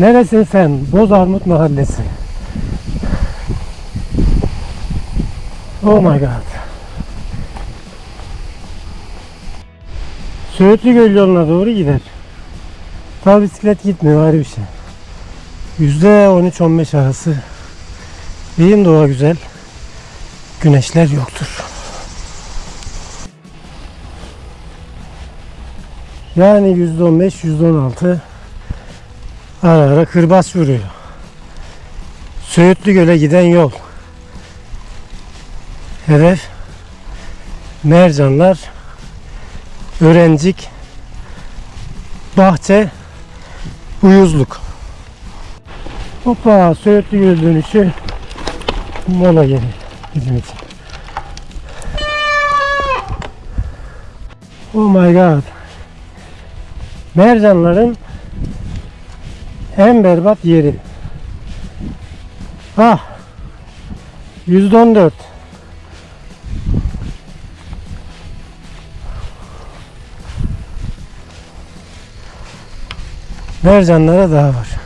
Neresin sen? Bozarmut Mahallesi. Oh my god. Söğütlü Göl yoluna doğru gider. Tabi bisiklet gitmiyor ayrı bir şey. Yüzde 13-15 arası. Diyeyim doğa güzel. Güneşler yoktur. Yani yüzde 15, yüzde 16 ara ara kırbaç vuruyor. Söğütlü Göl'e giden yol. Hedef Mercanlar, Öğrencik, Bahçe, Uyuzluk. Hoppa Söğütlü Göl dönüşü mola yeri bizim için. Oh my god. Mercanların en berbat yeri. Ah. %14. Mercanlara daha var.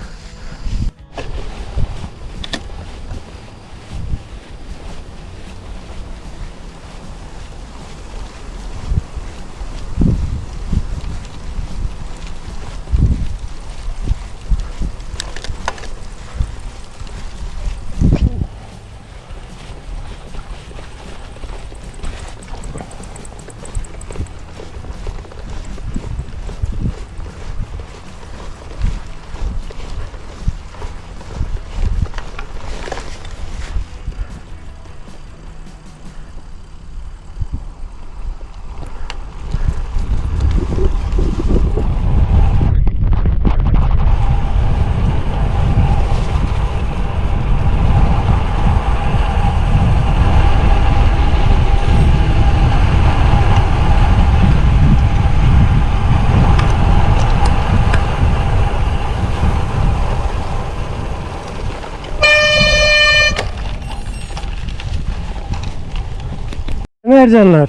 Mercanlar.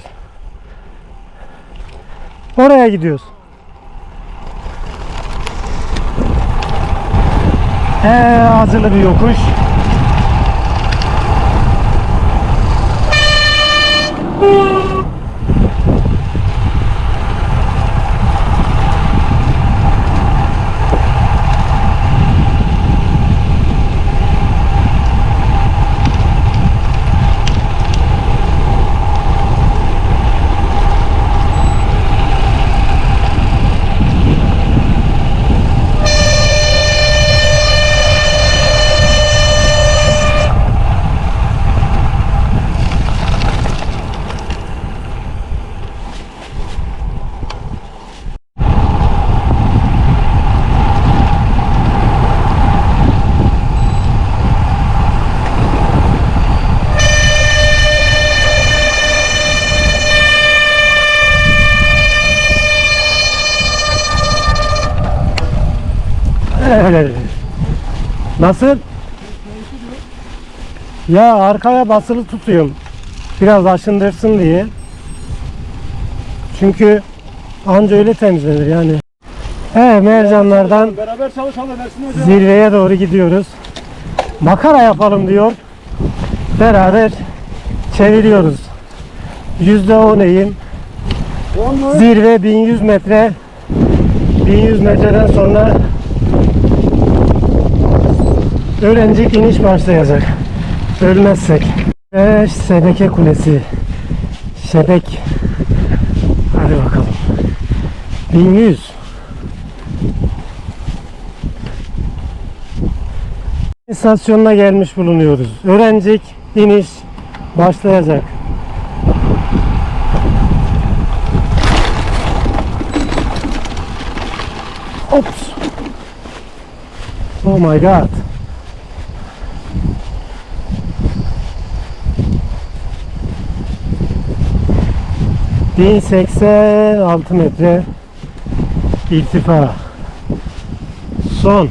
Oraya gidiyoruz. Ee, acılı bir yokuş. Nasıl? Ya arkaya basılı tutuyorum. Biraz aşındırsın diye. Çünkü anca öyle temizlenir yani. He mercanlardan Beraber çalışalım zirveye doğru gidiyoruz. Makara yapalım diyor. Beraber çeviriyoruz. Yüzde on eğim. On mu? Zirve 1100 metre. 1100 metreden sonra öğrencik iniş başlayacak. Ölmezsek. Ve Sebeke Kulesi. Şebek. Hadi bakalım. 1100. İstasyonuna gelmiş bulunuyoruz. Öğrencik iniş başlayacak. Ops. Oh my god. Bin seksen altı metre irtifa. Son.